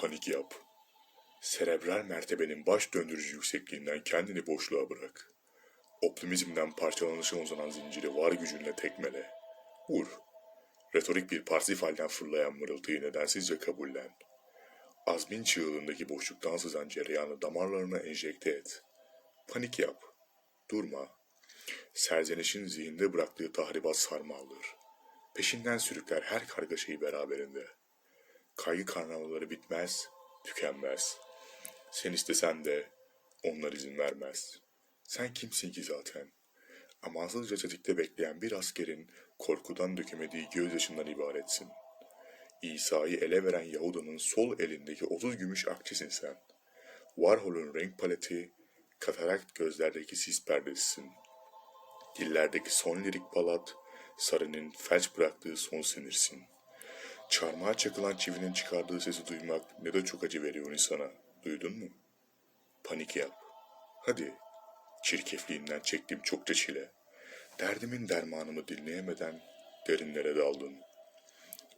Panik yap. Serebral mertebenin baş döndürücü yüksekliğinden kendini boşluğa bırak. Optimizmden parçalanışa uzanan zinciri var gücünle tekmele. Vur. Retorik bir parsif halden fırlayan mırıltıyı nedensizce kabullen. Azmin çığlığındaki boşluktan sızan cereyanı damarlarına enjekte et. Panik yap. Durma. Serzenişin zihinde bıraktığı tahribat sarma alır. Peşinden sürükler her kargaşayı beraberinde. Kaygı karnavaları bitmez, tükenmez. Sen istesen de onlar izin vermez. Sen kimsin ki zaten? Amansızca tetikte bekleyen bir askerin korkudan dökemediği gözyaşından ibaretsin. İsa'yı ele veren Yahuda'nın sol elindeki 30 gümüş akçesin sen. Warhol'un renk paleti, katarakt gözlerdeki sis perdesisin. Dillerdeki son lirik balat, sarının felç bıraktığı son sinirsin. Çarmıha çakılan çivinin çıkardığı sesi duymak ne de çok acı veriyor insana. Duydun mu? Panik yap. Hadi. Çirkefliğinden çektiğim çokça çile. Derdimin dermanımı dinleyemeden derinlere daldın.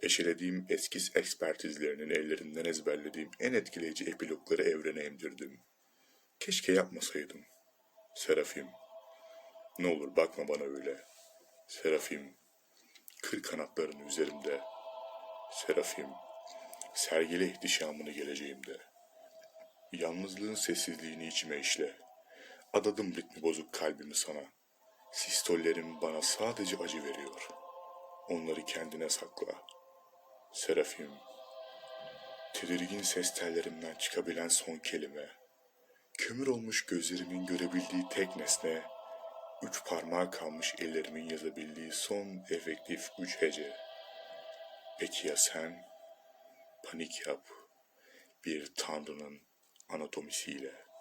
Eşelediğim eskiz ekspertizlerinin ellerinden ezberlediğim en etkileyici epilogları evrene emdirdim. Keşke yapmasaydım. Serafim. Ne olur bakma bana öyle. Serafim. Kır kanatlarını üzerimde. Serafim. Sergile ihtişamını geleceğimde. Yalnızlığın sessizliğini içime işle. Adadım ritmi bozuk kalbimi sana. Sistollerim bana sadece acı veriyor. Onları kendine sakla. Serafim. Tedirgin ses tellerimden çıkabilen son kelime. Kömür olmuş gözlerimin görebildiği tek nesne. Üç parmağı kalmış ellerimin yazabildiği son efektif üç hece. Peki ya sen? Panik yap. Bir tanrının anatomisiyle.